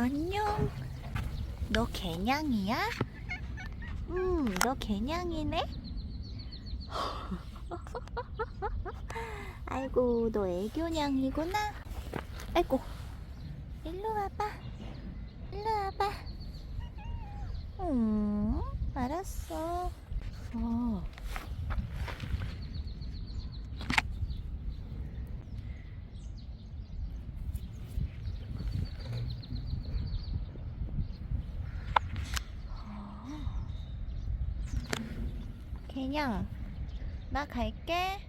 안녕. 너 개냥이야? 음, 너 개냥이네? 아이고, 너 애교냥이구나. 아이고, 일로 와봐. 일로 와봐. 음, 알았어. 어. 개냥, 나 갈게.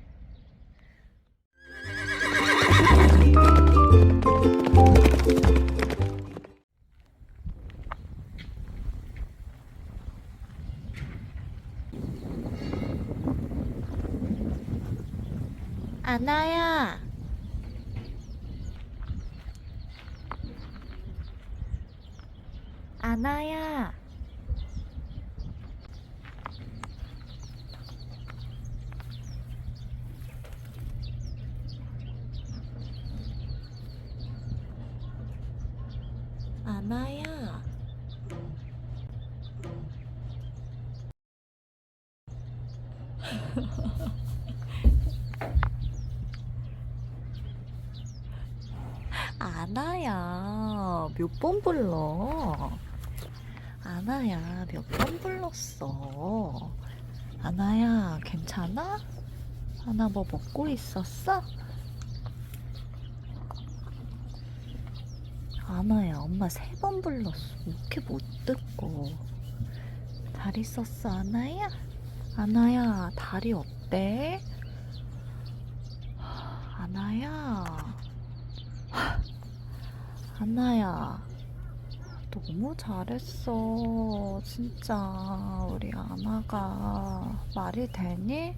아나야. 아나야. 아나야. 아나야, 몇 번 불러? 아나야, 몇 번 불렀어? 아나야, 괜찮아? 아나 뭐 먹고 있었어? 아나야, 엄마 세 번 불렀어. 이렇게 못 듣고. 잘 있었어, 아나야? 아나야, 다리 어때? 아나야. 아나야, 너무 잘했어. 진짜, 우리 아나가. 말이 되니?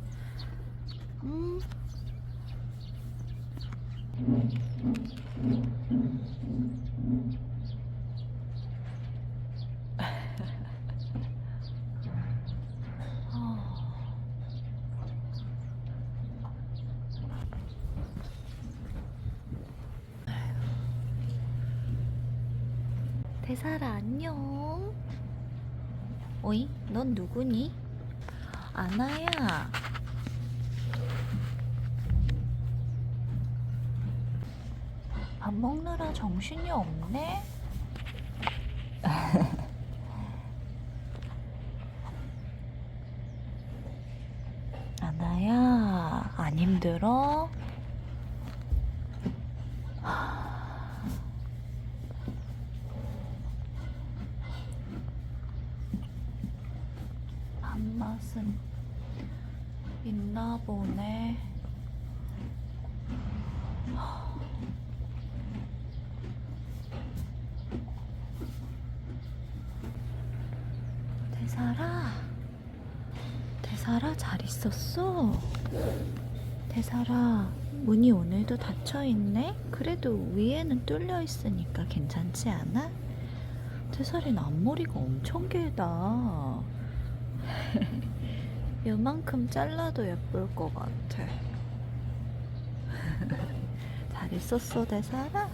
응? 아. 대사라 안녕. 어이, 넌 누구니? 아나야. 밥 먹느라 정신이 없네. 아나야, 안 힘들어? 밥 맛은 있나 보네. 대사라, 대사라 잘 있었어? 대사라, 문이 오늘도 닫혀 있네? 그래도 위에는 뚫려 있으니까 괜찮지 않아? 대사린 앞머리가 엄청 길다. 요만큼 잘라도 예쁠 것 같아. 잘 있었어, 대사라?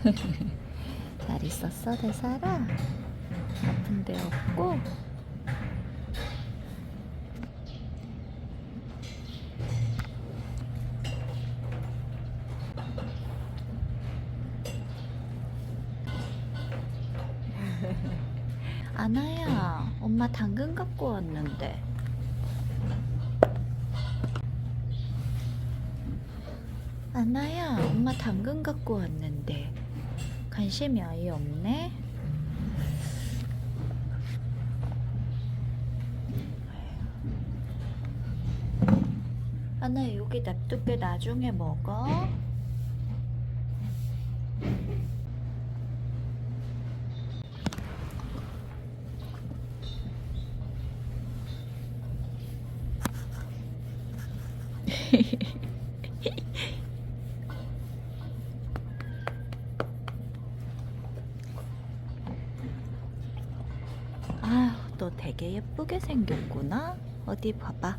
잘 있었어, 대사라? 아픈 데 없고? 아나야, 엄마 당근 갖고 왔는데 관심이 아예 없네. 아나 여기 냅두게 나중에 먹어. 생겼구나. 어디 봐봐.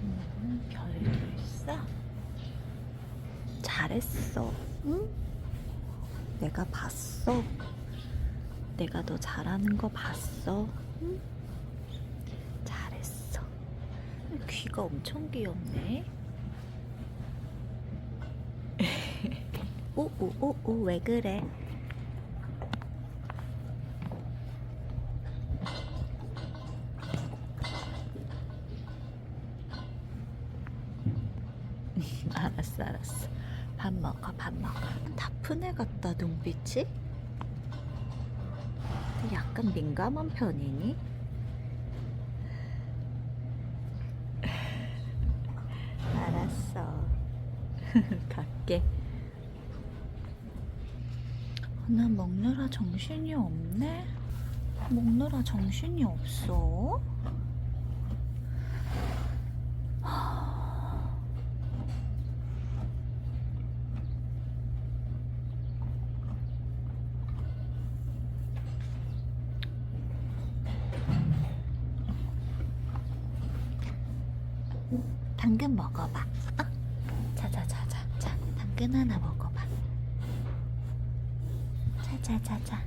음, 별도 있어. 잘했어. 응? 내가 봤어. 내가 너 잘하는 거 봤어. 응? 잘했어. 귀가 엄청 귀엽네. 오오오오 왜 그래? 알았어 알았어. 밥 먹어 밥 먹어. 다픈 애 같다 눈빛이. 약간 민감한 편이니? 알았어. 갈게. 나 먹느라 정신이 없네. 먹느라 정신이 없어 당근 먹어봐. 어? 자자자자. 자, 당근 하나 먹어봐. 자자자자.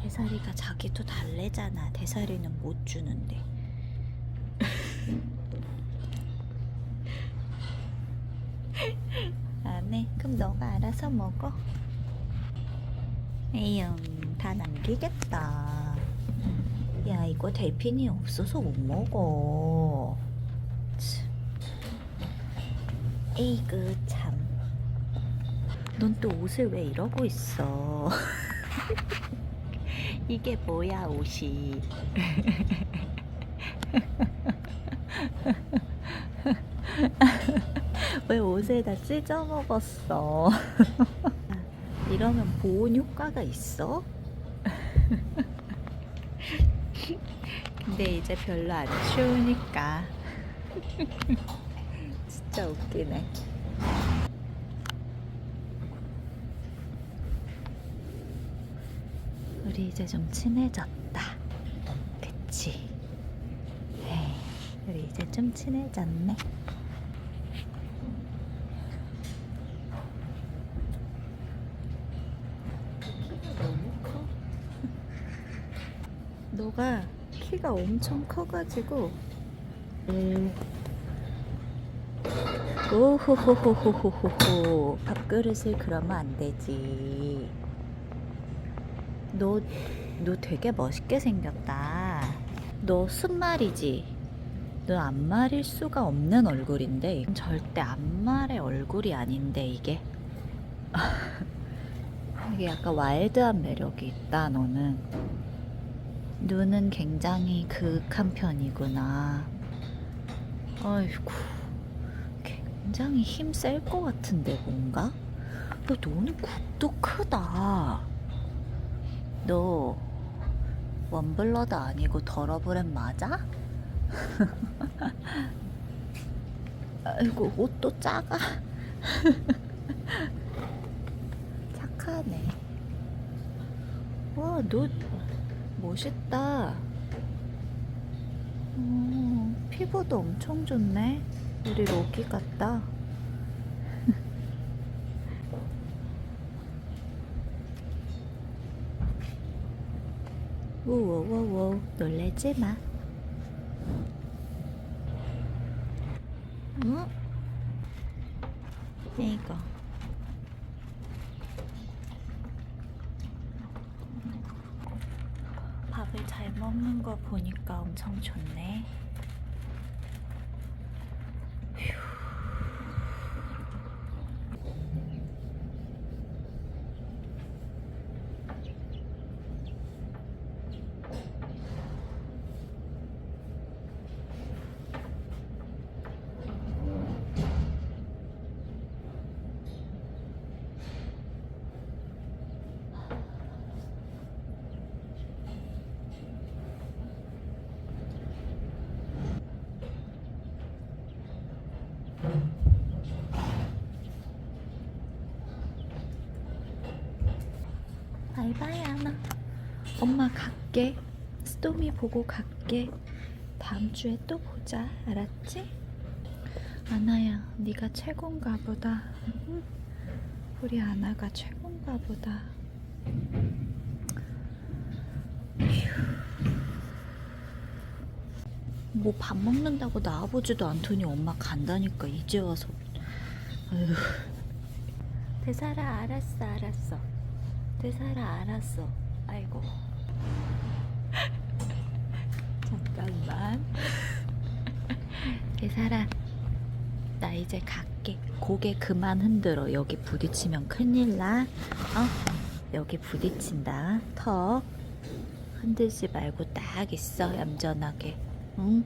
대사리가 자기도 달래잖아. 대사리는 못 주는데. 안 해. 그럼 너가 알아서 먹어. 에휴, 다 남기겠다. 야, 이거 del핀이 없어서 못 먹어. 참. 에이그, 참. 넌 또 옷을 왜 이러고 있어? 이게 뭐야, 옷이. 왜 옷에다 찢어 먹었어? 이러면 보온 효과가 있어? 근데 이제 별로 안 추우니까 진짜 웃기네 우리 이제 좀 친해졌다 그치? 에이, 우리 이제 좀 친해졌네 너가 키가 엄청 커가지고 음. 오호호호호호호호 밥그릇을 그러면 안 되지. 너, 너 되게 멋있게 생겼다. 너 순말이지? 너 안말일 수가 없는 얼굴인데? 절대 안말의 얼굴이 아닌데 이게. 이게 약간 와일드한 매력이 있다 너는. 눈은 굉장히 그윽한 편이구나. 아이고, 굉장히 힘 셀 것 같은데 뭔가? 야, 너는 굽도 크다. 너 원블러드 아니고 더러브랜 맞아? 아이고 옷도 작아. 착하네. 와, 너 멋있다. 오, 피부도 엄청 좋네. 우리 로기 같다. 우워워워 놀래지 마. 응? 이거. 밥을 잘 먹는 거 보니까 엄청 좋네. 엄마 갈게. 스토미 보고 갈게. 다음 주에 또 보자. 알았지? 아나야 네가 최고인가 보다. 응? 우리 아나가 최고인가 보다. 뭐 밥 먹는다고 나와보지도 않더니 엄마 간다니까 이제 와서. 대사라 알았어 알았어. 대사라 알았어. 아이고 잠깐만. 대사라 나 이제 갈게. 고개 그만 흔들어. 여기 부딪히면 큰일 나. 어? 여기 부딪힌다. 턱 흔들지 말고 딱 있어. 얌전하게. 응?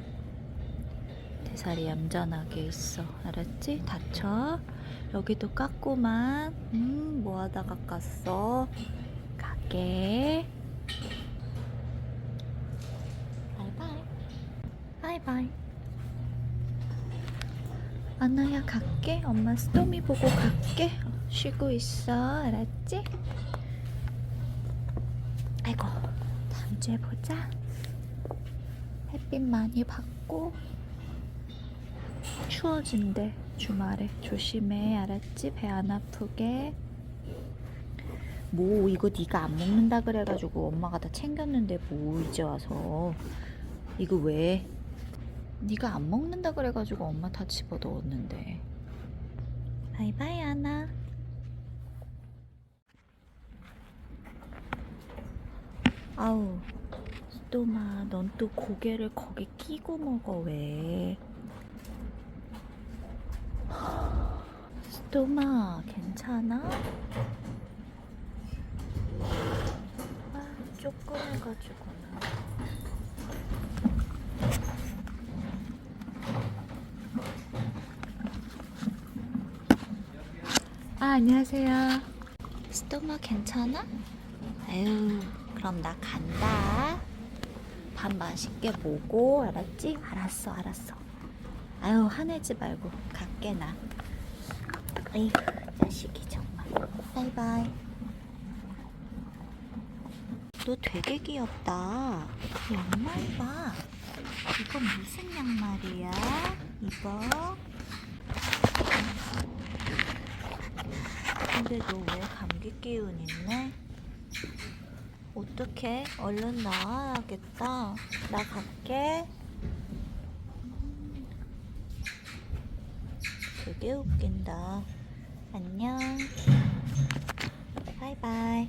대사리 얌전하게 있어. 알았지? 다쳐 여기도 깎고만. 음 뭐하다 깎았어? 갈게 바이바이 바이바이. 아나야 갈게. 엄마 스토미 보고 갈게. 쉬고 있어. 알았지? 아이고 다음 주에 보자. 햇빛 많이 받고. 추워진대 주말에. 조심해. 알았지? 배 안 아프게. 뭐 이거 네가 안 먹는다 그래가지고 엄마가 다 챙겼는데 뭐 이제 와서. 이거 왜 네가 안 먹는다 그래가지고 엄마 다 집어 넣었는데. 바이바이 아나. 아우 스토마 넌 또 고개를 거기 끼고 먹어 왜? 스토마 괜찮아? 아 쪼끄매가지고 아 안녕하세요. 스토마 괜찮아? 아유 그럼 나 간다. 밥 맛있게 보고 알았지? 알았어 알았어. 아유 화내지 말고 갈게 나. 에휴 자식이 정말. 바이바이. 너 되게 귀엽다. 양말 봐. 이건 무슨 양말이야? 이거 근데 너 왜 감기 기운 있네? 어떻게 얼른 나와야겠다. 나 갈게. 되게 웃긴다. 안녕. 바이바이.